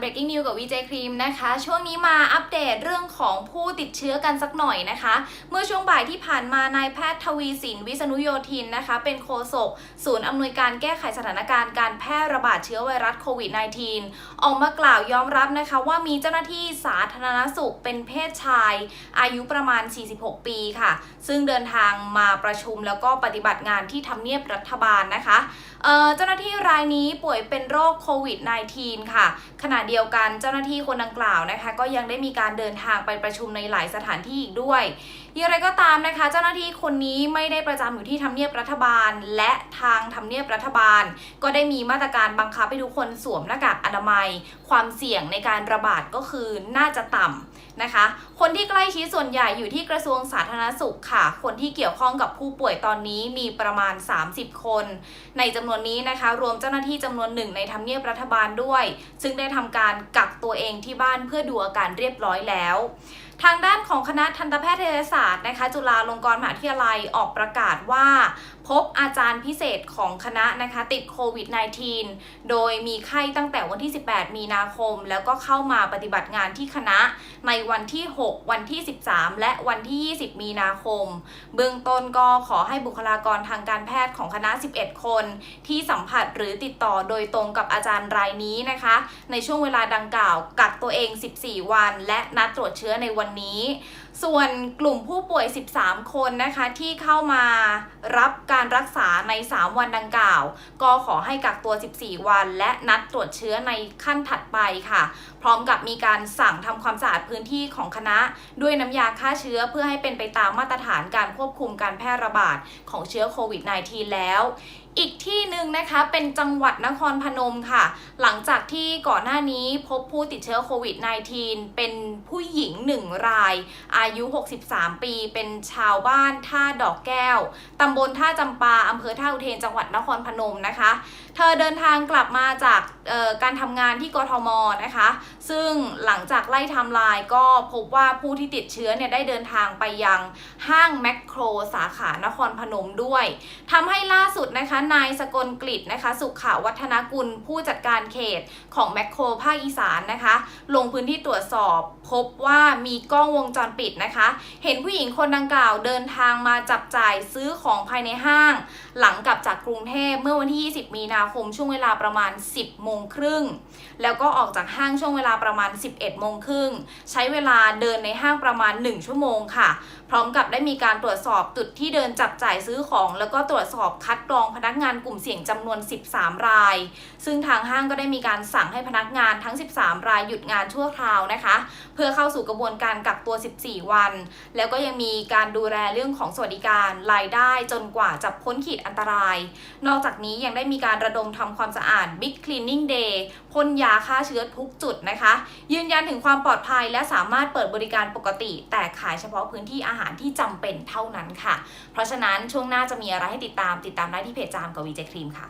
breaking news กับ VJ ครีมนะคะ ช่วงนี้มาอัปเดตเรื่องของผู้ติดเชื้อกันสักหน่อยนะคะ เมื่อช่วงบ่ายที่ผ่านมานายแพทย์ทวีสินวิษณุโยธินนะคะ เป็นโฆษกศูนย์อำนวยการแก้ไขสถานการณ์การแพร่ระบาดเชื้อไวรัสโควิด -19 ออกมากล่าวยอมรับนะคะว่ามีเจ้าหน้าที่สาธารณสุขเป็นเพศชาย อายุประมาณ 46 ปีค่ะ ซึ่งเดินทางมาประชุมแล้วก็ปฏิบัติงานที่ทำเนียบรัฐบาลนะคะเอ่อเจ้าหน้าที่รายนี้ป่วยเป็นโรคโควิด -19 ค่ะขณะเดียวกันเจ้าหน้าที่คนดังกล่าวนะคะ ก็ยังได้มีการเดินทางไปประชุมในหลายสถานที่อีกด้วย อย่างไรก็ตามนะคะ เจ้าหน้าที่คนนี้ไม่ได้ประจำอยู่ที่ทำเนียบรัฐบาล และทางทำเนียบรัฐบาล ก็ได้มีมาตรการบังคับให้ทุกคนสวมหน้ากากอนามัย ความเสี่ยงในการระบาดก็คือน่าจะต่ำนะคะ คนที่ใกล้ชิดส่วนใหญ่อยู่ที่กระทรวงสาธารณสุขค่ะ คนที่เกี่ยวข้องกับผู้ป่วยตอนนี้มีประมาณ 30 คน ในจำนวนนี้นะคะ รวมเจ้าหน้าที่จำนวนหนึ่งในทำเนียบรัฐบาลด้วย ซึ่งได้ทำการกักตัวเองที่บ้านเพื่อดูอาการเรียบร้อยแล้ว ทางด้านของคณะทันตแพทยศาสตร์นะคะ จุฬาลงกรณ์มหาวิทยาลัยออกประกาศว่า พบอาจารย์พิเศษของคณะนะคะติดโควิด -19 โดยมีไข้ตั้งแต่วันที่ 18 มีนาคม แล้วก็เข้ามาปฏิบัติงานที่คณะในวันที่ 6 วันที่ 13 และวันที่ 20 มีนาคม เบื้องต้นก็ขอให้บุคลากรทางการแพทย์ของคณะ 11 คน ที่สัมผัสหรือติดต่อโดยตรงกับอาจารย์รายนี้นะคะ ในช่วงเวลาดังกล่าวกักตัวเอง 14 วัน และนัดตรวจเชื้อในวันนี้ ส่วนกลุ่มผู้ป่วย 13 คนนะคะ ที่เข้ามารับการรักษาใน 3 วันดังกล่าว ก็ขอให้กักตัว 14 วัน และนัดตรวจเชื้อในขั้นถัดไปค่ะพร้อมกับมีการสั่งทำความสะอาดพื้นที่ของคณะ ด้วยน้ำยาฆ่าเชื้อเพื่อให้เป็นไปตามมาตรฐานการควบคุมการแพร่ระบาดของเชื้อโควิด -19 แล้วอีกที่หนึ่งนะคะเป็นจังหวัดนครพนมค่ะ หลังจากที่ก่อนหน้านี้พบผู้ติดเชื้อโควิด -19 เป็นผู้หญิงหนึ่งราย อายุ 63 ปี เป็นชาวบ้านท่าดอกแก้ว ตำบลท่าจำปาอำเภอท่าอุเทนจังหวัดนครพนมนะคะ เธอเดินทางกลับมาจากการทำงานที่กทมนะคะซึ่งหลังจากไล่ไทำลายก็พบว่าผู้ที่ติดเชื้อเนี่ยได้เดินทางไปยังห้างแมคโครสาขานครพนมด้วยทำให้ล่าสุดนะคะนายสกลกฤษนะคะ สุขาวัฒนกุลผู้จัดการเขตของแมคโครภาคอีสานนะคะ ลงพื้นที่ตรวจสอบพบว่ามีกล้องวงจรปิดนะคะ เห็นผู้หญิงคนดังกล่าวเดินทางมาจับจ่ายซื้อของภายในห้าง หลังกลับจากกรุงเทพเมื่อวันที่ 20 มีนาคมช่วงเวลาประมาณ 10 โมงครึ่ง แล้วก็ออกจากห้างช่วงเวลาประมาณ 11โมงครึ่งใช้เวลาเดินในห้างประมาณ 1 ชั่วโมงค่ะ พร้อมกับได้มีการตรวจสอบจุดที่เดินจับจ่ายซื้อของ แล้วก็ตรวจสอบคัดกรองพนักงานกลุ่มเสี่ยงจำนวน 13 ราย ซึ่งทางห้างก็ได้มีการสั่งให้พนักงานทั้ง 13 รายหยุดงานชั่วคราวนะคะ เพื่อเข้าสู่กระบวนการกักตัว 14 วัน แล้วก็ยังมีการดูแลเรื่องของสวัสดิการรายได้จนกว่าจะพ้นขีดอันตราย นอกจากนี้ยังได้มีการระดมทำความสะอาด Big Cleaning Day พ่นยาฆ่าเชื้อทุกจุดนะคะ ยืนยันถึงความปลอดภัยและสามารถเปิดบริการปกติ แต่ขายเฉพาะพื้นที่อาหารที่จำเป็นเท่านั้นค่ะ เพราะฉะนั้นช่วงหน้าจะมีอะไรให้ติดตามติดตามได้ที่เพจจามกับวีเจครีมค่ะ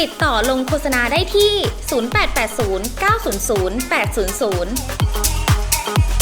ติดต่อลงโฆษณาได้ที่ 0880 900 800